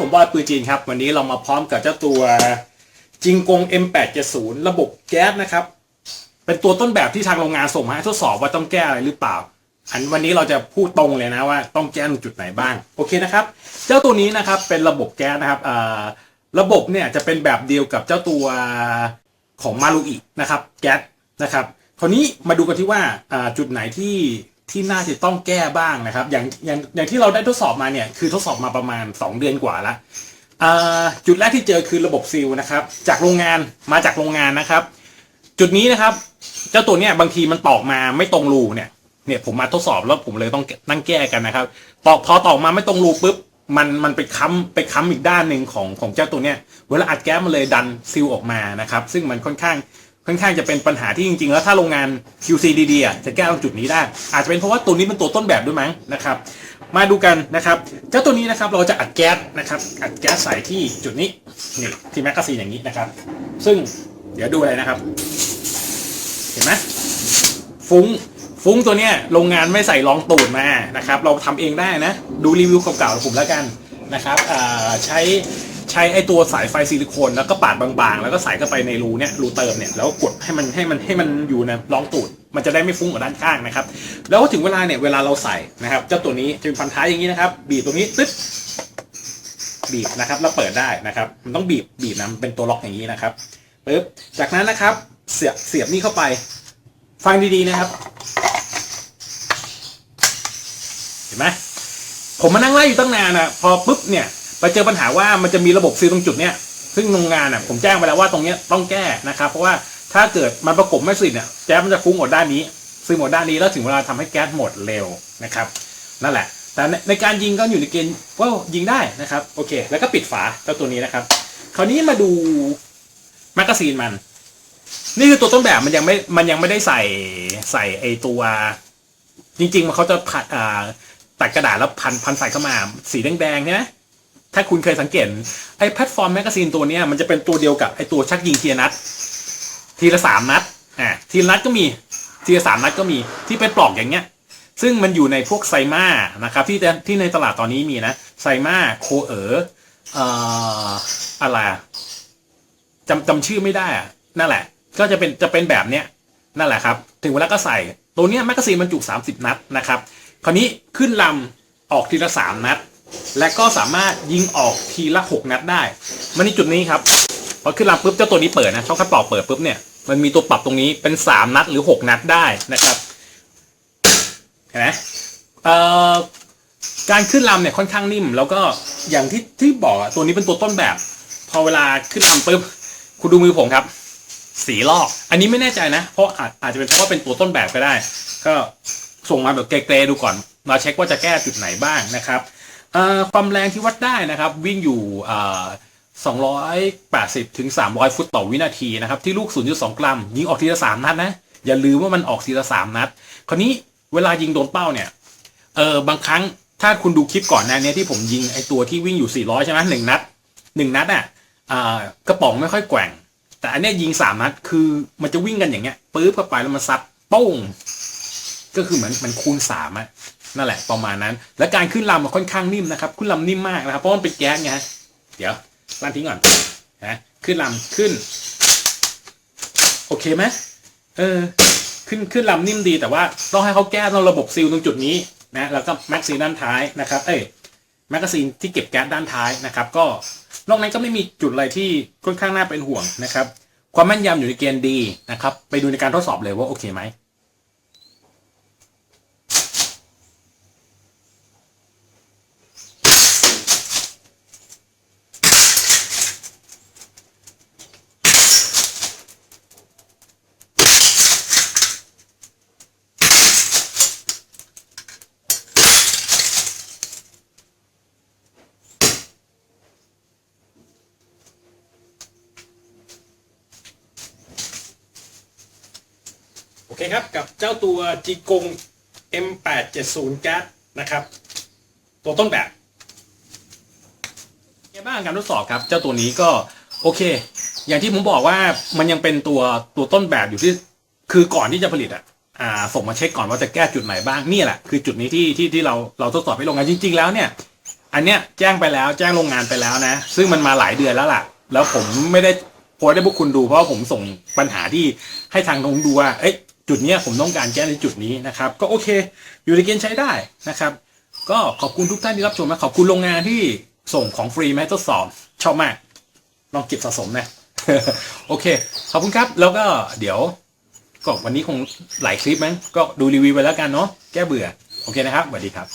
ผมบอยปืนจีนครับ วันนี้เรามาพร้อมกับเจ้าตัวจิงกง M870 ระบบแก๊สนะครับ เป็นตัวต้นแบบที่ทางโรงงานส่งมาให้ทดสอบว่าต้องแก้อะไรหรือเปล่า อันวันนี้เราจะพูดตรงเลยนะว่าต้องแก้ตรงจุดไหนบ้าง โอเคนะครับ เจ้าตัวนี้นะครับเป็นระบบแก๊สนะครับระบบเนี่ยจะเป็นแบบเดียวกับเจ้าตัวของมารุอินะครับแก๊สนะครับคราวนี้มาดูกันที่ว่าจุดไหนที่ ที่น่าจะต้องแก้บ้างนะครับ อย่างอย่างอย่างที่เราได้ทดสอบมาเนี่ยคือทดสอบมาประมาณ 2 เดือนกว่าล้วอ่าจุดแรกที่เจอคือระบบซีลนะครับ จากโรงงานมาจากโรงงานนะครับ จุดนี้นะครับ เจ้าตัวเนี้ยบางทีมันตอกมาไม่ตรงรูเนี่ยเนี่ยผมมาทดสอบแล้วผมเลยต้องนั่งแก้กันนะครับ ตอกพอตอกมาไม่ตรงรูปุ๊บมันมันไปค้ำไปค้ำอีกด้านหนึ่งของของเจ้าตัวเนี้ยเวลาอัดแก๊สมันเลยดันซิลออกมานะครับ ซึ่งมันค่อนข้าง ค่อนข้างจะเป็นปัญหาที่จริงๆ แล้วถ้าโรงงาน QC ดีๆอะจะแก้ตรงจุดนี้ได้ อาจจะเป็นเพราะว่าตัวนี้เป็นตัวต้นแบบด้วยมั้งนะครับ มาดูกันนะครับ เจ้าตัวนี้นะครับเราจะอัดแก๊สนะครับอัดแก๊สใส่ที่จุดนี้นี่ที่แมกกาซีนอย่างนี้นะครับ ซึ่งเดี๋ยวดูอะไรนะครับ เห็นไหมฟุ้งฟุ้งตัวเนี้ยโรงงานไม่ใส่รองตูดมานะครับ เราทำเองได้นะ ดูรีวิวเก่าๆของผมแล้วกันนะครับอ่าใช้ ใช้ไอตัวสายไฟซิลิโคนแล้วก็ปาดบางๆ แล้วก็ใส่เข้าไปในรูเนี้ยรูเติมเนี่ยแล้วกดให้มันให้มันให้มันอยู่ในรองตูดมันจะได้ไม่ฟุ้งกับด้านข้างนะครับ แล้วถึงเวลาเนี่ยเวลาเราใส่นะครับเจ้าตัวนี้จะเป็นพันท้ายอย่างนี้นะครับ บีบตรงนี้ตึ๊บบีบนะครับแล้วเปิดได้นะครับ มันต้องบีบบีบนะเป็นตัวล็อกอย่างนี้นะครับปึ๊บจากนั้นนะครับเสียบเสียบนี่เข้าไป ฟังดีๆนะครับ เห็นไหมผมมานั่งไล่อยู่ตั้งนานนะพอปุ๊บเนี่ย ไปเจอปัญหาว่ามันจะมีระบบซีลตรงจุดเนี้ยซึ่งโรงงานอะผมแจ้งไปแล้วว่าตรงเนี้ยต้องแก้นะครับ เพราะว่าถ้าเกิดมันประกบไม่สนิทเนี่ยแก๊สมันจะฟุ้งหมดด้านนี้ซึ่งหมดด้านนี้แล้วถึงเวลาทำให้แก๊สหมดเร็วนะครับนั่นแหละ แต่ในในการยิงก็อยู่ในเกณฑ์ว่ายิงได้นะครับโอเค แล้วก็ปิดฝาเจ้าตัวนี้นะครับ คราวนี้มาดูแมกกาซีนมัน นี่คือตัวต้นแบบมันยังไม่มันยังไม่ได้ใส่ใส่ไอตัว จริง ๆ มันเขาจะผัดอ่าตัดกระดาษแล้วพันพันใส่เข้ามาสีแดงๆใช่ไหม ถ้าคุณเคยสังเกตไอแพลตฟอร์มแมกกาซีนตัวเนี้ยมันจะเป็นตัวเดียวกับไอตัวชักยิงเทียนัด ทีละสามนัดอ่าทีละนัดก็มีทีละสามนัดก็มีที่เป็นปลอกอย่างเงี้ย ซึ่งมันอยู่ในพวกไซมานะครับที่ที่ในตลาดตอนนี้มีนะไซมาโคเออเอ่ออะไรจำจำชื่อไม่ได้อะนั่นแหละ ก็จะเป็นจะเป็นแบบเนี้ยนั่นแหละครับ ถึงเวลาก็ใส่ตัวเนี้ยแมกกาซีนบรรจุ 30 นัดนะครับ คราวนี้ขึ้นลำออกทีละ 3 นัด และก็สามารถยิงออกทีละ 6 นัดได้มันในจุดนี้ครับพอขึ้นลำปุ๊บเจ้าตัวนี้เปิดนะช่องคัดปอกเปิดปุ๊บเนี่ยมันมีตัวปรับตรงนี้เป็น 3 นัดหรือ 6 นัดได้นะครับเห็นไหมเอ่อการขึ้นลำเนี่ยค่อนข้างนิ่ม แล้วก็อย่างที่ที่บอกตัวนี้เป็นตัวต้นแบบ พอเวลาขึ้นลำปุ๊บคุณดูมือผมครับ สีลอก อันนี้ไม่แน่ใจนะ เพราะอาจอาจจะเป็นเพราะว่าเป็นตัวต้นแบบก็ได้ ก็ส่งมาแบบเกรๆดูก่อน มาเช็คว่าจะแก้จุดไหนบ้างนะครับ ความแรงที่วัดได้นะครับ วิ่งอยู่280ถึง300 ฟุตต่อวินาทีนะครับ ที่ลูก 0.2 กรัม ยิงออกทีละ 3 นัดนะ อย่าลืมว่ามันออกทีละ 3 นัด คราวนี้เวลายิงโดนเป้าเนี่ย เออบางครั้งถ้าคุณดูคลิปก่อนหน้านี้ที่ผมยิงไอตัวที่วิ่งอยู่ 400 ใช่ไหมหนึ่งนัดหนึ่งนัดอะกระป๋องไม่ค่อยแกว่ง แต่อันเนี้ยยิงสามนัด คือมันจะวิ่งกันอย่างเงี้ยปื๊บเข้าไปแล้วมันซัดโป้งก็คือเหมือนมันคูณสามอะ นั่นแหละประมาณนั้น และการขึ้นลำมันค่อนข้างนิ่มนะครับขึ้นลำนิ่มมากนะครับเพราะมันเป็นแก๊สไงฮะเดี๋ยวลั่นทิ้งก่อนนะขึ้นลำขึ้น โอเคไหมเออขึ้นขึ้นลำนิ่มดีแต่ว่าต้องให้เขาแก้ตรงระบบซีลตรงจุดนี้นะแล้วก็แม็กซีนด้านท้ายนะครับเอ้ยแมกกาซีนที่เก็บแก๊สด้านท้ายนะครับ ก็นอกนั้นก็ไม่มีจุดอะไรที่ค่อนข้างน่าเป็นห่วงนะครับ ความแม่นยำอยู่ในเกณฑ์ดีนะครับ ไปดูในการทดสอบเลยว่าโอเคไหม เคครับ กับเจ้าตัวจีกง M870 แก๊สนะครับ ตัวต้นแบบไงบ้างการทดสอบครับ เจ้าตัวนี้ก็โอเค อย่างที่ผมบอกว่ามันยังเป็นตัวตัวต้นแบบอยู่ที่คือก่อนที่จะผลิตอะอ่าส่งมาเช็คก่อนว่าจะแก้จุดไหนบ้างนี่แหละคือจุดนี้ที่ที่ที่เราเราทดสอบให้โรงงานจริง ๆ แล้วเนี่ย อันเนี้ยแจ้งไปแล้วแจ้งโรงงานไปแล้วนะ ซึ่งมันมาหลายเดือนแล้วล่ะ แล้วผมไม่ได้โพสต์ให้พวกคุณดูเพราะว่าผมส่งปัญหาที่ให้ทางตรงดูว่าเอ้ย จุดนี้ผมต้องการแก้ในจุดนี้นะครับก็โอเค อยู่ในเกณฑ์ใช้ได้นะครับ ก็ขอบคุณทุกท่านที่รับชมนะขอบคุณโรงงานที่ส่งของฟรีมาให้ทดสอบชอบมาก ลองเก็บสะสมนะโอเค ขอบคุณครับ แล้วก็เดี๋ยวก็วันนี้คงหลายคลิปมั้งก็ดูรีวิวไปแล้วกันเนาะแก้เบื่อ โอเคนะครับสวัสดีครับ